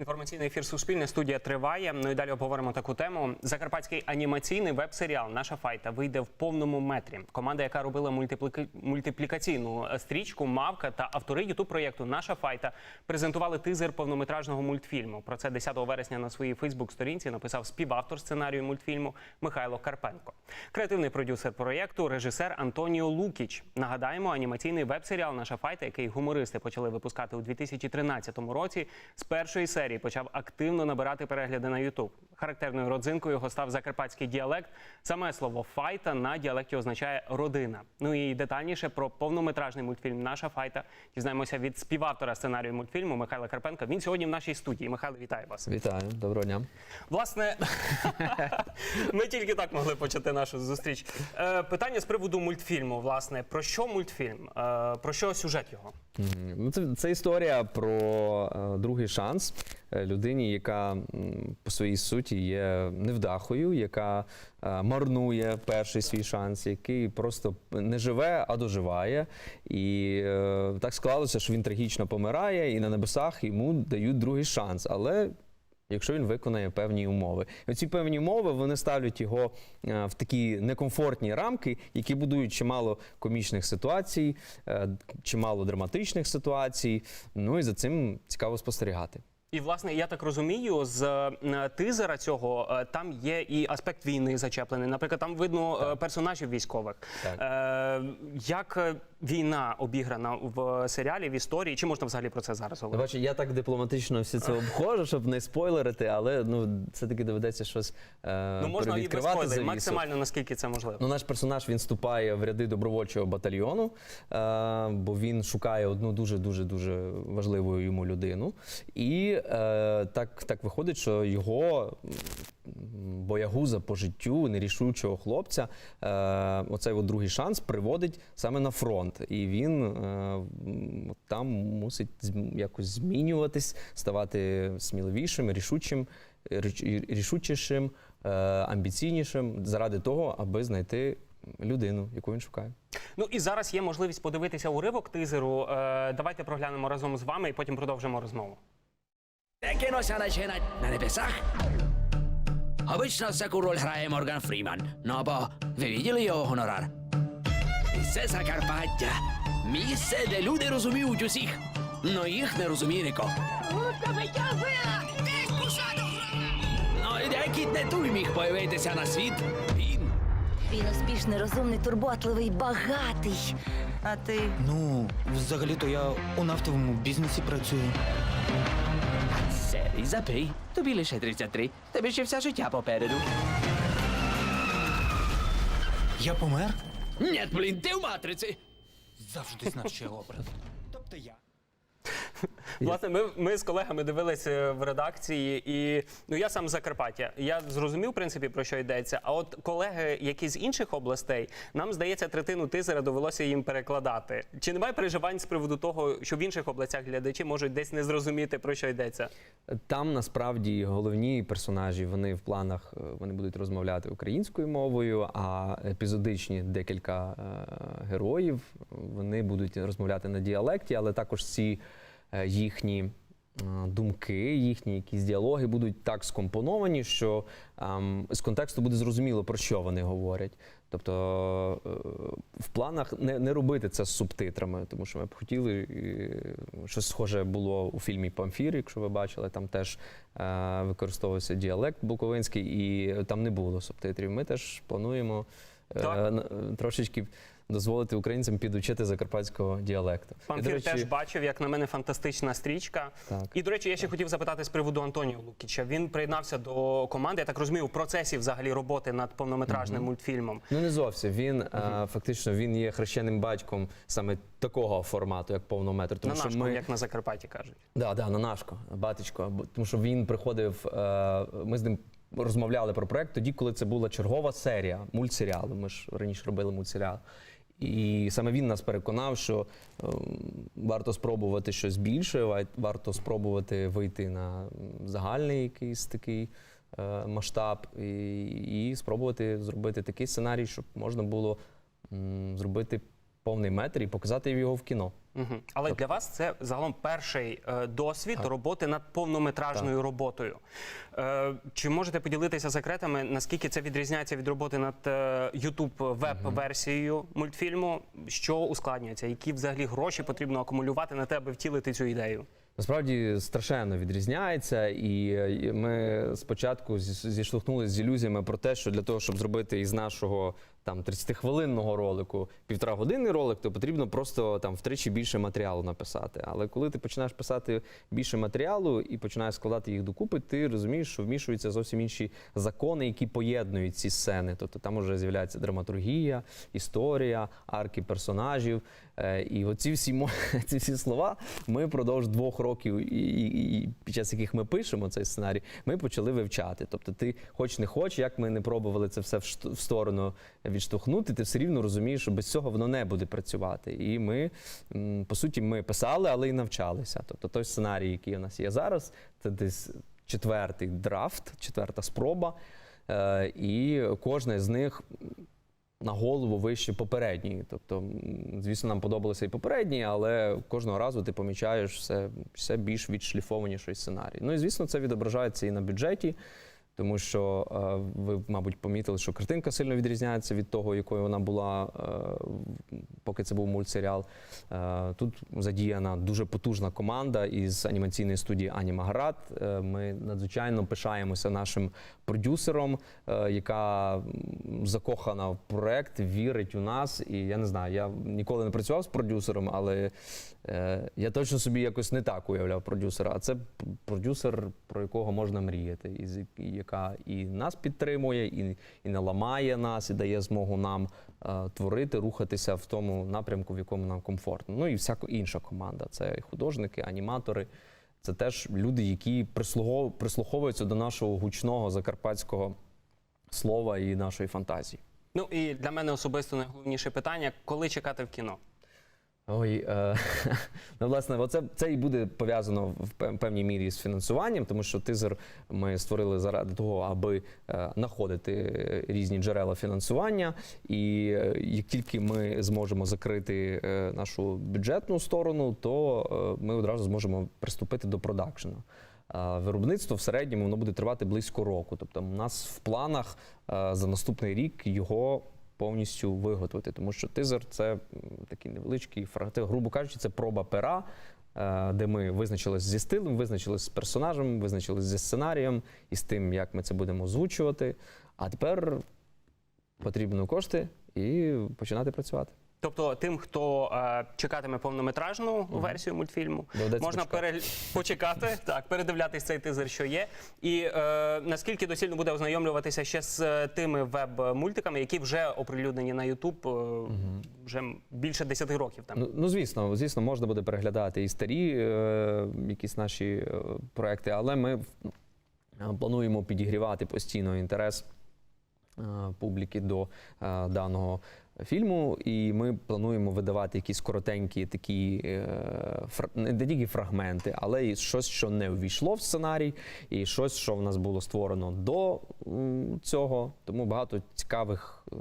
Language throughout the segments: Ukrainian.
Інформаційний ефір Суспільне студія триває. Ну і далі обговоримо таку тему. Закарпатський анімаційний веб-серіал Наша файта вийде в повному метрі. Команда, яка робила мультипліка... мультиплікаційну стрічку, мавка та автори ютуб проєкту Наша файта презентували тизер повнометражного мультфільму. Про це 10 вересня на своїй Фейсбук-сторінці написав співавтор сценарію мультфільму Михайло Карпенко. Креативний продюсер проєкту, режисер Антоніо Лукіч. Нагадаємо, анімаційний веб-серіал Наша файта, який гумористи почали випускати у 2013 році, з першої серії почав активно набирати перегляди на Ютуб. Характерною родзинкою його став закарпатський діалект. Саме слово файта на діалекті означає родина. Ну і детальніше про повнометражний мультфільм Наша файта дізнаємося від співавтора сценарію мультфільму Михайла Карпенка. Він сьогодні в нашій студії. Михайло, вітаю вас. Вітаю, доброго дня. Власне, ми тільки так могли почати нашу зустріч. Е, питання з приводу мультфільму. Власне, про що мультфільм? Е, про що сюжет його? Ну, це, це історія про е, другий шанс е, людині, яка по своїй суті є невдахою, яка е, марнує перший свій шанс, який просто не живе, а доживає. І так склалося, що він трагічно помирає, і на небесах йому дають другий шанс. Але Якщо він виконає певні умови, і ці певні умови вони ставлять його е, в такі некомфортні рамки, які будують чимало комічних ситуацій, е, чимало драматичних ситуацій. Ну і за цим цікаво спостерігати. І власне, я так розумію, з е, тизера цього е, там є і аспект війни зачеплений. Наприклад, там видно е, персонажів військових. Так. Як війна обіграна в серіалі, в історії? Чи можна взагалі про це зараз говорити? бачу, я так дипломатично все це обходжу, щоб не спойлерити, але ну все таки доведеться щось е, Ну можна і без спойлерів, максимально наскільки це можливо. Ну, наш персонаж він вступає в ряди добровольчого батальйону, е, бо він шукає одну дуже дуже дуже важливу йому людину. І е, так, так виходить, що його боягуза по життю, нерішучого хлопця, е, оцей от другий шанс приводить саме на фронт. І він е, там мусить якось змінюватись, ставати сміливішим, рішучим, рішучішим, е, амбіційнішим заради того, аби знайти людину, яку він шукає. Ну і зараз є можливість подивитися уривок тизеру. Е, давайте проглянемо разом з вами і потім продовжимо розмову. No se han hecho на небесах? Обично всяку роль грає Морган Фріман. Ну бо ви виділи його гонорар? Це Закарпаття. Місце, де люди розуміють усіх, но їх не розуміє ніхто. Ну де кіт не той міг появитися на світ? Він. Він успішний, розумний, турботливий, багатий. А ти Ну, взагалі-то я у нафтовому бізнесі працюю. Серій запий. Тобі лише 33. Тобі ще все життя попереду. Я помер? Ні, блін, ти в матриці. Завжди знав, що я образ. Тобто я. Власне, ми, ми з колегами дивилися в редакції, і ну я сам з Закарпаття. Я зрозумів, в принципі, про що йдеться. А от колеги, які з інших областей, нам здається, третину тизера довелося їм перекладати. Чи немає переживань з приводу того, що в інших областях глядачі можуть десь не зрозуміти про що йдеться? Там насправді головні персонажі вони в планах е, вони будуть розмовляти українською мовою, а епізодичні декілька е, героїв вони будуть розмовляти на діалекті, але також е, їхні. е, Думки, їхні якісь діалоги будуть так скомпоновані, що ем, з контексту буде зрозуміло, про що вони говорять. Тобто е, в планах не, не робити це з субтитрами, тому що ми б хотіли е, щось схоже було у фільмі Памфір, якщо ви бачили, там теж е, використовувався діалект буковинський, і там не було субтитрів. Ми теж плануємо е, Так. трошечки дозволити українцям підучити закарпатського діалекту. І, Пан до Фір речі, теж бачив, як на мене, фантастична стрічка. Так. І, до речі, я ще хотів запитати з приводу Антоніо Лукіча. Він приєднався до команди. Я так розумію, у процесі взагалі роботи над повнометражним мультфільмом. Ну не зовсім. Він е, фактично він є хрещеним батьком саме такого формату, як повнометр. Тому на що нашому, ми як на Закарпатті кажуть. Да, да, на нашко, батечко. Тому що він приходив, е, ми з ним розмовляли про проект тоді, коли це була чергова серія мультсеріалу. Ми ж раніше робили мультсеріал. І саме він нас переконав, що е, варто спробувати щось більше, варто спробувати вийти на загальний якийсь такий е, масштаб і, і спробувати зробити такий сценарій, щоб можна було зробити повний метр і показати його в кіно. Мгм. Але для вас це загалом перший е, досвід роботи над повнометражною роботою. Е, чи можете поділитися секретами, наскільки це відрізняється від роботи над е, YouTube веб-версією мультфільму? Що ускладнюється? Які взагалі гроші потрібно акумулювати на те, аби втілити цю ідею? Насправді страшенно відрізняється, і е, ми спочатку зі- зіштовхнулися з ілюзіями про те, що для того, щоб зробити із нашого там 30-хвилинного ролику півтора годинний ролик, то потрібно просто там втричі більше матеріалу написати. Але коли ти починаєш писати більше матеріалу і починаєш складати їх докупи, ти розумієш, що вмішуються зовсім інші закони, які поєднують ці сцени. Тобто там вже з'являється драматургія, історія, арки персонажів. Е, І оці всі ці всі слова ми впродовж двох років, і, і, під час яких ми пишемо цей сценарій, ми почали вивчати. Тобто, ти хоч не хоч, як ми не пробували це все в шт- в сторону відштовхнути, ти все рівно розумієш, що без цього воно не буде працювати. І ми, по суті, ми писали, але й навчалися. Тобто той сценарій, який у нас є зараз, це десь четвертий драфт, четверта спроба. Е, І кожна з них на голову вище попередньої. Тобто, звісно, нам подобалися і попередні, але кожного разу ти помічаєш все, все більш відшліфованіший сценарій. Ну і звісно, це відображається і на бюджеті. Тому що е, ви, мабуть, помітили, що картинка сильно відрізняється від того, якою вона була, е, поки це був мультсеріал. Е, тут задіяна дуже потужна команда із анімаційної студії Анімаград. Е, ми надзвичайно пишаємося нашим продюсером, яка закохана в проект, вірить у нас. І я не знаю, я ніколи не працював з продюсером, але я точно собі якось не так уявляв продюсера. А це продюсер, про якого можна мріяти, і яка і нас підтримує, і, і не ламає нас, і дає змогу нам е, творити, рухатися в тому напрямку, в якому нам комфортно. Ну і всяка інша команда. Це художники, аніматори. Це теж люди, які прислуховуються до нашого гучного закарпатського слова і нашої фантазії. Ну і для мене особисто найголовніше питання: коли чекати в кіно? Ой, е, ну, власне, оце, це і буде пов'язано в певній мірі з фінансуванням, тому що тизер ми створили заради того, аби е, знаходити е, різні джерела фінансування. І е, як тільки ми зможемо закрити нашу бюджетну сторону, то ми одразу зможемо приступити до продакшену. А Виробництво в середньому воно буде тривати близько року. Тобто, у нас в планах за наступний рік його повністю виготовити, тому що тизер це такий невеличкий фрагмент, грубо кажучи, це проба пера, е, де ми визначились зі стилем, визначились з персонажем, визначились зі сценарієм і з тим, як ми це будемо озвучувати. А тепер потрібно кошти і починати працювати. Тобто, тим, хто е, чекатиме повнометражну версію мультфільму, Доведеться можна почекати. пере... почекати, так, передивлятись цей тизер, що є. І е, наскільки доцільно буде ознайомлюватися ще з е, тими веб-мультиками, які вже оприлюднені на YouTube е, вже більше 10 років. Там. Ну, ну звісно, звісно, можна буде переглядати і старі е, якісь наші е, проекти, але ми е, плануємо підігрівати постійно інтерес публіки до е, даного фільму, і ми плануємо видавати якісь коротенькі такі е, не тільки фрагменти, але і щось, що не увійшло в сценарій, і щось, що в нас було створено до цього. Тому багато цікавих е,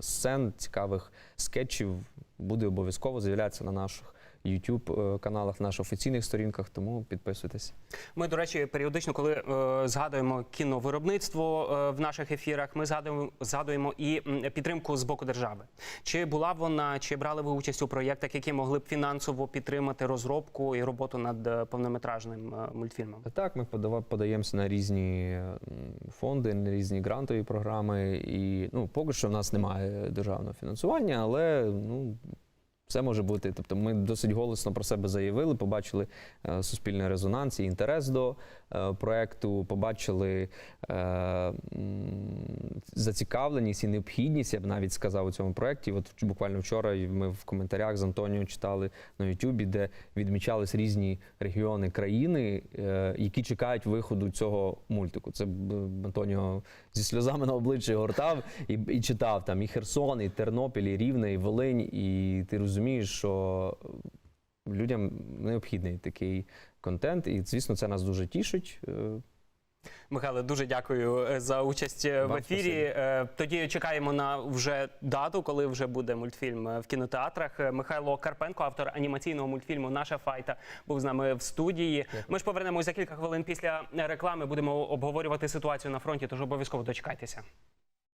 сцен, цікавих скетчів буде обов'язково з'являтися на наших youtube каналах, на наших офіційних сторінках. Тому підписуйтесь. Ми, до речі, періодично, коли е, згадуємо кіновиробництво е, в наших ефірах, ми згадуємо, згадуємо і підтримку з боку держави. Чи була вона, чи брали ви участь у проєктах, які могли б фінансово підтримати розробку і роботу над е, повнометражним е, мультфільмом? Так, ми подаємося на різні фонди, на різні грантові програми. І ну, поки що в нас немає державного фінансування, але ну. Все може бути. Тобто ми досить голосно про себе заявили, побачили е, суспільний резонанс і інтерес до е, проекту, побачили е, зацікавленість і необхідність, я б навіть сказав, у цьому проєкті. От буквально вчора ми в коментарях з Антоніо читали на Ютубі, де відмічались різні регіони країни, які чекають виходу цього мультику. Це Антоніо зі сльозами на обличчі гортав і, і читав там і Херсон, і Тернопіль, і Рівне, і Волинь. І ти розумієш, що людям необхідний такий контент. І, звісно, це нас дуже тішить. Е, Михайло, дуже дякую е, за участь е, в ефірі. спасибі. Е, Тоді чекаємо на вже дату, коли вже буде мультфільм в кінотеатрах. Михайло Карпенко, автор анімаційного мультфільму Наша файта, був з нами в студії. Ми ж повернемось за кілька хвилин після реклами. Будемо обговорювати ситуацію на фронті, тож обов'язково дочекайтеся.